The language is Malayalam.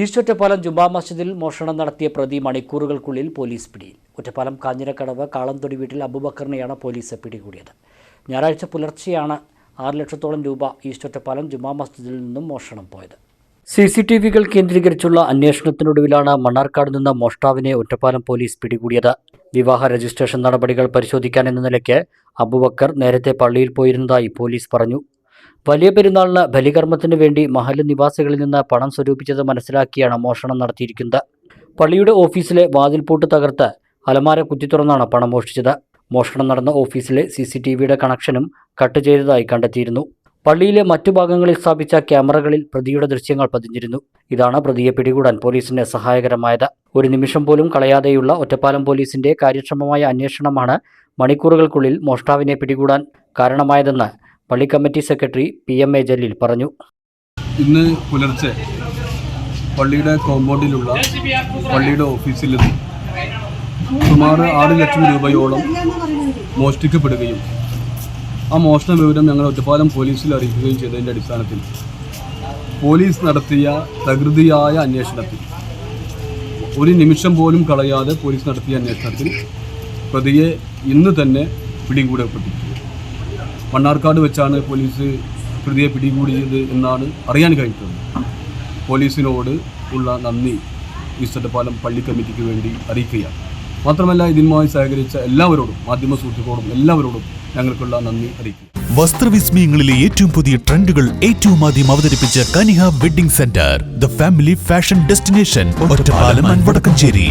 ഈസ്റ്റ് ഒറ്റപ്പാലം ജുമാ മസ്ജിദിൽ മോഷണം നടത്തിയ പ്രതി മണിക്കൂറുകൾക്കുള്ളിൽ പോലീസ് പിടിയിൽ ഒറ്റപ്പാലം കാഞ്ഞിരക്കടവ് കാളംതൊടി വീട്ടിൽ അബുബക്കറിനെയാണ് പോലീസ് പിടികൂടിയത്. ഞായറാഴ്ച പുലർച്ചെയാണ് ആറ് ലക്ഷത്തോളം രൂപ ഈശ്വറ്റപ്പാലം ജുമാ മസ്ജിദിൽ നിന്നും മോഷണം പോയത്. സി സി ടി വികൾ കേന്ദ്രീകരിച്ചുള്ള അന്വേഷണത്തിനൊടുവിലാണ് മണ്ണാർക്കാട് നിന്ന് മോഷ്ടാവിനെ ഒറ്റപ്പാലം പോലീസ് പിടികൂടിയത്. വിവാഹ രജിസ്ട്രേഷൻ നടപടികൾ പരിശോധിക്കാൻ എന്ന നിലയ്ക്ക് അബുബക്കർ നേരത്തെ പള്ളിയിൽ പോയിരുന്നതായി പോലീസ് പറഞ്ഞു. വലിയ പെരുന്നാളിന് ബലികർമ്മത്തിന് വേണ്ടി മഹല്ല് നിവാസികളിൽ നിന്ന് പണം സ്വരൂപിച്ചത് മനസ്സിലാക്കിയാണ് മോഷണം നടത്തിയിരിക്കുന്നത്. പള്ളിയുടെ ഓഫീസിലെ വാതിൽപൂട്ട് തകർത്ത് അലമാര കുത്തിത്തുറന്നാണ് പണം മോഷ്ടിച്ചത്. മോഷണം നടന്ന ഓഫീസിലെ സി സി ടി വിയുടെ കണക്ഷനും കട്ട് ചെയ്തതായി കണ്ടെത്തിയിരുന്നു. പള്ളിയിലെ മറ്റു ഭാഗങ്ങളിൽ സ്ഥാപിച്ച ക്യാമറകളിൽ പ്രതിയുടെ ദൃശ്യങ്ങൾ പതിഞ്ഞിരുന്നു. ഇതാണ് പ്രതിയെ പിടികൂടാൻ പോലീസിന് സഹായകരമായത്. ഒരു നിമിഷം പോലും കളയാതെയുള്ള ഒറ്റപ്പാലം പോലീസിന്റെ കാര്യക്ഷമമായ അന്വേഷണമാണ് മണിക്കൂറുകൾക്കുള്ളിൽ മോഷ്ടാവിനെ പിടികൂടാൻ കാരണമായതെന്ന് പള്ളി committee secretary P M A Jaleel പറഞ്ഞു. ഇന്ന് പുലർച്ചെ പള്ളിയുടെ കോമ്പൗണ്ടിലുള്ള പള്ളിയുടെ ഓഫീസിൽ സുമാർ ആറ് ലക്ഷം രൂപയോളം മോഷ്ടിക്കപ്പെടുകയും ആ മോഷണ വിവരം ഞങ്ങൾ ഒറ്റപ്പാലം പോലീസിൽ അറിയിക്കുകയും ചെയ്തതിന്റെ അടിസ്ഥാനത്തിൽ പോലീസ് നടത്തിയ പ്രകൃതിയായ അന്വേഷണത്തിൽ ഒരു നിമിഷം പോലും കളയാതെ പോലീസ് നടത്തിയ അന്വേഷണത്തിൽ പ്രതിയെ ഇന്ന് തന്നെ പിടികൂടപ്പെട്ടിരിക്കുന്നത് മണ്ണാർക്കാട് വെച്ചാണ് പോലീസ് പ്രതിയെ പിടികൂടിയത് എന്നാണ് അറിയാൻ കഴിഞ്ഞിട്ടുള്ളത് പോലീസിനോട് ഉള്ള നന്ദി ഈസ്റ്റപ്പാലം പള്ളി കമ്മിറ്റിക്ക് വേണ്ടി അറിയിക്കുകയാണ്. മാത്രമല്ല ഇതിനുമായി സഹകരിച്ച എല്ലാവരോടും മാധ്യമ സുഹൃത്തുക്കളോടും എല്ലാവരോടും ഞങ്ങൾക്കുള്ള നന്ദി അറിയിക്കുക വസ്ത്രവിസ്മയങ്ങളിലെ ഏറ്റവും പുതിയ ട്രെൻഡുകൾ ഏറ്റവും ആദ്യം അവതരിപ്പിച്ച Kaniha wedding centre the family fashion destination Ottapalam Vadakkanchery.